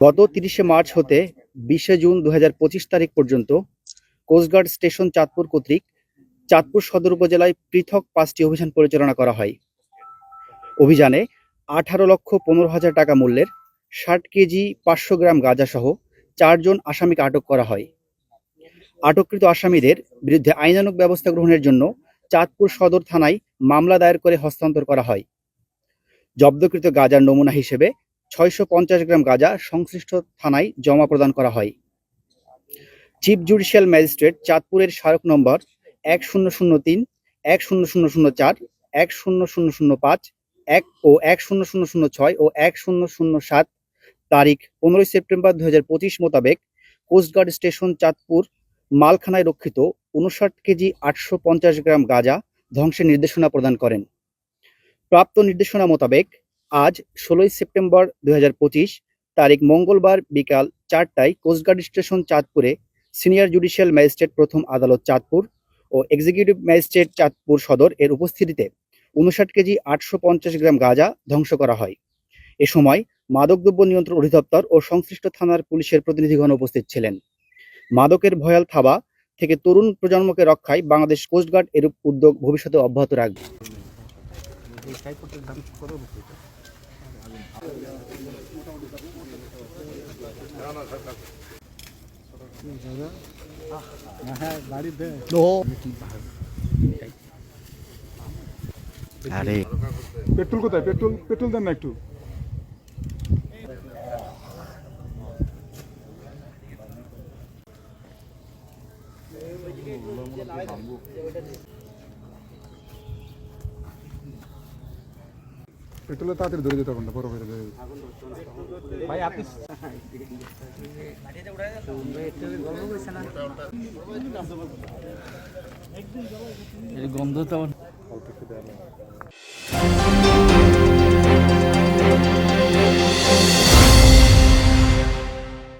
গত তিরিশে মার্চ হতে বিশে জুন দু হাজার পঁচিশ তারিখ পর্যন্ত কোস্টগার্ড স্টেশন চাঁদপুর কর্তৃক চাঁদপুর সদর উপজেলায় পৃথক পাঁচটি অভিযান পরিচালনা করা হয়। অভিযানে আঠারো লক্ষ পনেরো হাজার টাকা মূল্যের ষাট কেজি পাঁচশো গ্রাম গাঁজাসহ চারজন আসামিকে আটক করা হয়। আটককৃত আসামিদের বিরুদ্ধে আইনানুগ ব্যবস্থা গ্রহণের জন্য চাঁদপুর সদর থানায় মামলা দায়ের করে হস্তান্তর করা হয়। জব্দকৃত গাঁজার নমুনা হিসেবে ছয়শো পঞ্চাশ গ্রাম গাঁজা সংশ্লিষ্ট থানায় জমা প্রদান করা হয়। চিফ জুডিশিয়াল ম্যাজিস্ট্রেট চাঁদপুরের স্মারক নম্বর এক শূন্য শূন্য তিন, এক শূন্য শূন্য শূন্য চার, এক শূন্য শূন্য শূন্য পাঁচ, এক ও এক শূন্য শূন্য শূন্য ছয় ও এক শূন্য শূন্য সাত তারিখ পনেরোই সেপ্টেম্বর দু হাজার পঁচিশ মোতাবেক কোস্টগার্ড স্টেশন চাঁদপুর মালখানায় রক্ষিত উনষাট কেজি আটশো পঞ্চাশ গ্রাম গাঁজা ধ্বংসের নির্দেশনা প্রদান করেন। প্রাপ্ত নির্দেশনা মোতাবেক আজ ষোলোই সেপ্টেম্বর দুই হাজার পঁচিশ, তারিখ মঙ্গলবার বিকাল চারটায় কোস্টগার্ড স্টেশন চাঁদপুরে সিনিয়র জুডিশিয়াল ম্যাজিস্ট্রেট প্রথম আদালত চাঁদপুর ও এক্সিকিউটিভ ম্যাজিস্ট্রেট চাঁদপুর সদর এর উপস্থিতিতে উনষাট কেজি আটশো পঞ্চাশ গ্রাম গাঁজা ধ্বংস করা হয়। এ সময় মাদকদ্রব্য নিয়ন্ত্রণ অধিদপ্তর ও সংশ্লিষ্ট থানার পুলিশের প্রতিনিধিগণ উপস্থিত ছিলেন। মাদকের ভয়াল থাবা থেকে তরুণ প্রজন্মকে রক্ষায় বাংলাদেশ কোস্টগার্ড এরূপ উদ্যোগ ভবিষ্যতে অব্যাহত রাখবে। আরে। পেট্রোল কোথায়? পেট্রোল পেট্রোল দেন না একটু। পেট্রোলে তাড়াতাড়ি ধরে দিতে পারবেন বড় হয়ে যাবে। গন্ধ তো